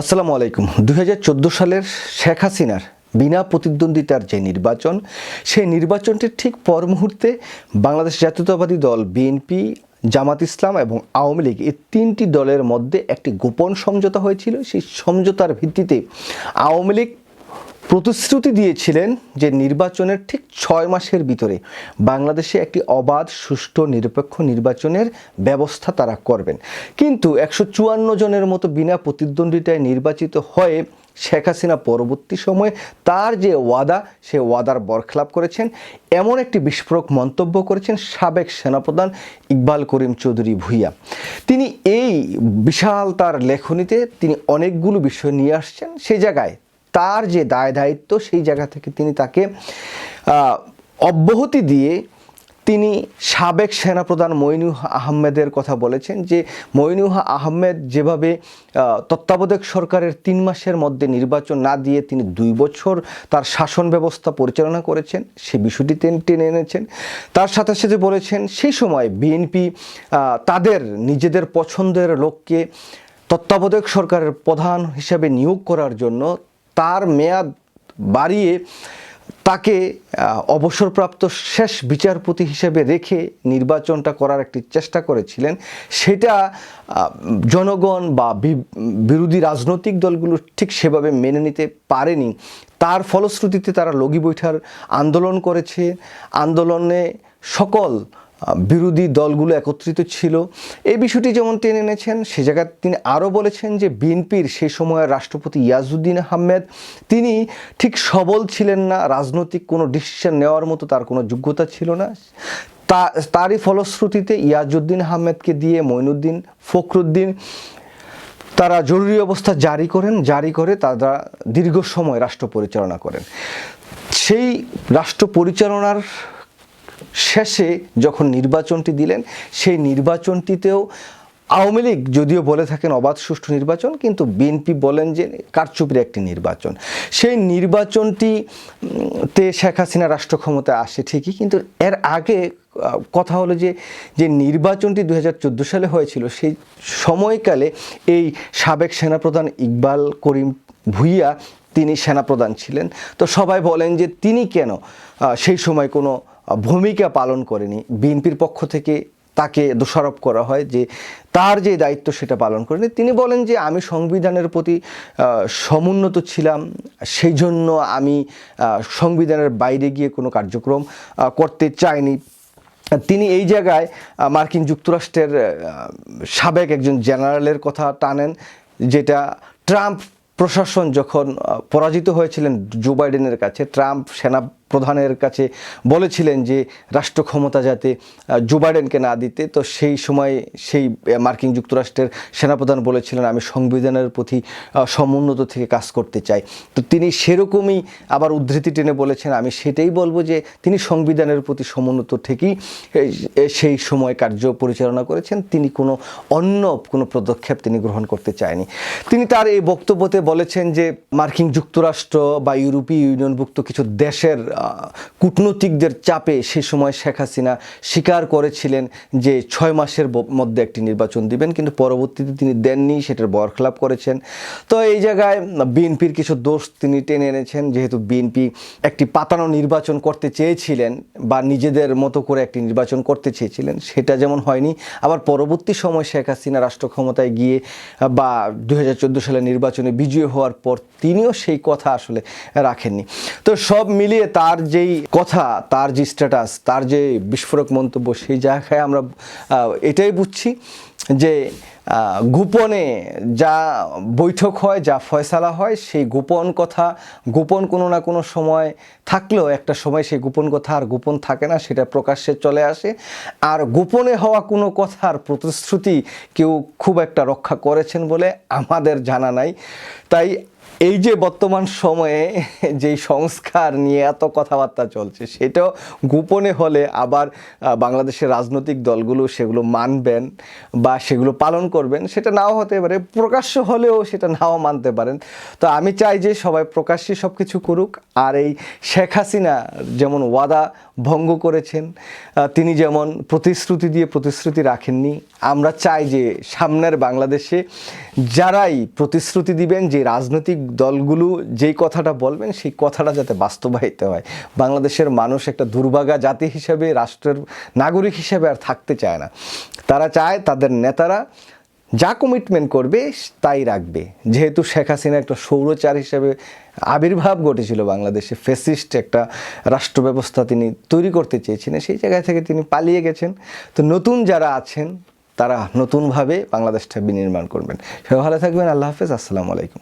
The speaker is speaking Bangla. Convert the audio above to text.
আসসালামু আলাইকুম। দু হাজার চোদ্দ সালের শেখ হাসিনার বিনা প্রতিদ্বন্দ্বিতার যে নির্বাচন, সেই নির্বাচনটির ঠিক পর মুহূর্তে বাংলাদেশ জাতীয়তাবাদী দল বিএনপি, জামাত ইসলাম এবং আওয়ামী লীগ এই তিনটি দলের মধ্যে একটি গোপন সমঝোতা হয়েছিল। সেই সমঝোতার ভিত্তিতে আওয়ামী লীগ প্রতিশ্রুতি দিয়েছিলেন যে নির্বাচনের ঠিক ছয় মাসের ভিতরে বাংলাদেশে একটি অবাধ, সুষ্ঠু, নিরপেক্ষ নির্বাচনের ব্যবস্থা তারা করবেন। কিন্তু একশো চুয়ান্ন জনের মতো বিনা প্রতিদ্বন্দ্বিতায় নির্বাচিত হয়ে শেখ হাসিনা পরবর্তী সময়ে তার যে ওয়াদা, সে ওয়াদার বরখলাপ করেছেন। এমন একটি বিস্ফোরক মন্তব্য করেছেন সাবেক সেনাপ্রধান ইকবাল করিম চৌধুরী ভুইয়া। তিনি এই বিশাল তার লেখনীতে তিনি অনেকগুলো বিষয় নিয়ে আসছেন। সেই জায়গায় তার যে দায় দায়িত্ব সেই জায়গা থেকে তিনি তাকে অব্যাহতি দিয়ে তিনি সাবেক সেনাপ্রধান মইনুহ আহমেদের কথা বলেছেন যে মইনুহ আহমেদ যেভাবে তত্ত্বাবধায়ক সরকারের তিন মাসের মধ্যে নির্বাচন না দিয়ে তিনি দুই বছর তার শাসন ব্যবস্থা পরিচালনা করেছেন, সে বিষয়টি তিনি টেনে এনেছেন। তার সাথে সাথে বলেছেন সেই সময় বিএনপি তাদের নিজেদের পছন্দের লোককে তত্ত্বাবধায়ক সরকারের প্রধান হিসেবে নিয়োগ করার জন্য তার মেয়াদ বাড়িয়ে তাকে অবসরপ্রাপ্ত শেষ বিচারপতি হিসেবে রেখে নির্বাচনটা করার একটি চেষ্টা করেছিলেন। সেটা জনগণ বা, বিরোধী রাজনৈতিক দলগুলো ঠিক সেভাবে মেনে নিতে পারেনি। তার ফলশ্রুতিতে তারা লগি বৈঠার আন্দোলন করেছে। আন্দোলনে সকল বিরোধী দলগুলো একত্রিত ছিল। এই বিষয়টি যেমন টেনে এনেছেন, সে জায়গায় তিনি আরও বলেছেন যে বিএনপির সেই সময়ের রাষ্ট্রপতি ইয়াজউদ্দিন আহমেদ, তিনি ঠিক সবল ছিলেন না, রাজনৈতিক কোনো ডিসিশন নেওয়ার মতো তার কোনো যোগ্যতা ছিল না। তা, তারই ফলশ্রুতিতে ইয়াজউদ্দিন আহমেদকে দিয়ে মঈনুদ্দিন ফখরুদ্দিন তারা জরুরি অবস্থা জারি করেন, জারি করে তারা দীর্ঘ সময় রাষ্ট্র পরিচালনা করেন। সেই রাষ্ট্র পরিচালনার শেষে যখন নির্বাচনটি দিলেন, সেই নির্বাচনটিতেও আওয়ামী লীগ যদিও বলে থাকেন অবাধ সুষ্ঠু নির্বাচন, কিন্তু বিএনপি বলেন যে কারচুপির একটি নির্বাচন। সেই নির্বাচনটি তে শেখ হাসিনা রাষ্ট্র ক্ষমতায় আসে ঠিকই, কিন্তু এর আগে কথা হলো যে যে নির্বাচনটি দু হাজার চোদ্দ সালে হয়েছিল, সেই সময়কালে এই সাবেক সেনাপ্রধান ইকবাল করিম ভুইয়া তিনি সেনাপ্রধান ছিলেন। তো সবাই বলেন যে তিনি কেন সেই সময় কোনো ভূমিকা পালন করেনি। বিএনপির পক্ষ থেকে তাকে দোষারোপ করা হয় যে তার যে দায়িত্ব সেটা পালন করেনি। তিনি বলেন যে আমি সংবিধানের প্রতি সমুন্নত ছিলাম, সেই জন্য আমি সংবিধানের বাইরে গিয়ে কোনো কার্যক্রম করতে চাইনি। তিনি এই জায়গায় মার্কিন যুক্তরাষ্ট্রের সাবেক একজন জেনারেলের কথা টানেন, যেটা ট্রাম্প প্রশাসন যখন পরাজিত হয়েছিলেন জো বাইডেনের কাছে, ট্রাম্প সেনা প্রধানের কাছে বলেছিলেন যে রাষ্ট্র ক্ষমতা যাতে জো বাইডেনকে না দিতে, তো সেই সময় সেই মার্কিন যুক্তরাষ্ট্রের সেনাপ্রধান বলেছিলেন, আমি সংবিধানের প্রতি সমুন্নত থেকে কাজ করতে চাই। তো তিনি সেরকমই আবার উদ্ধৃতি টেনে বলেছেন, আমি সেটাই বলব যে তিনি সংবিধানের প্রতি সমুন্নত থেকেই সেই সময় কার্য পরিচালনা করেছেন। তিনি কোনো অন্য কোনো পদক্ষেপ তিনি গ্রহণ করতে চায়নি। তিনি তার এই বক্তব্যতে বলেছেন যে মার্কিন যুক্তরাষ্ট্র বা ইউরোপীয় ইউনিয়নভুক্ত কিছু দেশের কূটনৈতিকদের চাপে সে সময় শেখ হাসিনা স্বীকার করেছিলেন যে ছয় মাসের মধ্যে একটি নির্বাচন দিবেন, কিন্তু পরবর্তীতে তিনি দেননি, সেটার বরখলাপ করেছেন। তো এই জায়গায় বিএনপির কিছু দোষ তিনি টেনে এনেছেন, যেহেতু বিএনপি একটি পাতানো নির্বাচন করতে চেয়েছিলেন বা নিজেদের মতো করে একটি নির্বাচন করতে চেয়েছিলেন, সেটা যেমন হয়নি। আবার পরবর্তী সময় শেখ হাসিনা রাষ্ট্র ক্ষমতায় গিয়ে, বা দু সালে নির্বাচনে বিজয়ী হওয়ার পর তিনিও সেই কথা আসলে রাখেননি। তো সব মিলিয়ে তার যেই কথা, তার যে স্ট্যাটাস তার যে বিস্ফোরক মন্তব্য, সেই জায়গায় আমরা এটাই বুঝছি যে গোপনে যা বৈঠক হয়, যা ফয়সালা হয়, সেই গোপন কথা, গোপন কোনো না কোনো সময় থাকলেও একটা সময় সেই গোপন কথা আর গোপন থাকে না, সেটা প্রকাশ্যে চলে আসে। আর গোপনে হওয়া কোনো কথার প্রতিশ্রুতি কেউ খুব একটা রক্ষা করেছেন বলে আমাদের জানা নাই। তাই এই যে বর্তমান সময়ে যেই সংস্কার নিয়ে এত কথাবার্তা চলছে, সেটাও গোপনে হলে আবার বাংলাদেশের রাজনৈতিক দলগুলো সেগুলো মানবেন বা সেগুলো পালন করবেন, সেটা নাও হতে পারে, প্রকাশ্য হলেও সেটা নাও মানতে পারেন। তো আমি চাই যে সবাই প্রকাশ্যে সব কিছু করুক, আর এই শেখ হাসিনা যেমন ওয়াদা ভঙ্গ করেছেন তিনি যেমন প্রতিশ্রুতি দিয়ে প্রতিশ্রুতি রাখেননি, আমরা চাই যে সামনের বাংলাদেশে যারাই প্রতিশ্রুতি দিবেন, যে রাজনৈতিক দলগুলো যেই কথাটা বলবেন, সেই কথাটা যাতে বাস্তবায়িত হয়। বাংলাদেশের মানুষ একটা দুর্ভাগা জাতি হিসেবে, রাষ্ট্রের নাগরিক হিসেবে আর থাকতে চায় না। তারা চায় তাদের নেতারা যা কমিটমেন্ট করবে, তাই রাখবে। যেহেতু শেখ হাসিনা একটা সৌরচার হিসেবে আবির্ভাব ঘটেছিল বাংলাদেশে ফেসিস্ট একটা রাষ্ট্র ব্যবস্থা তিনি তৈরি করতে চেয়েছিলেন, সেই জায়গা থেকে তিনি পালিয়ে গেছেন। তো নতুন যারা আছেন, তারা নতুনভাবে বাংলাদেশটা বিনির্মাণ করবেন। সবাই ভালো থাকবেন, আল্লাহ হাফেজ, আসসালামু আলাইকুম।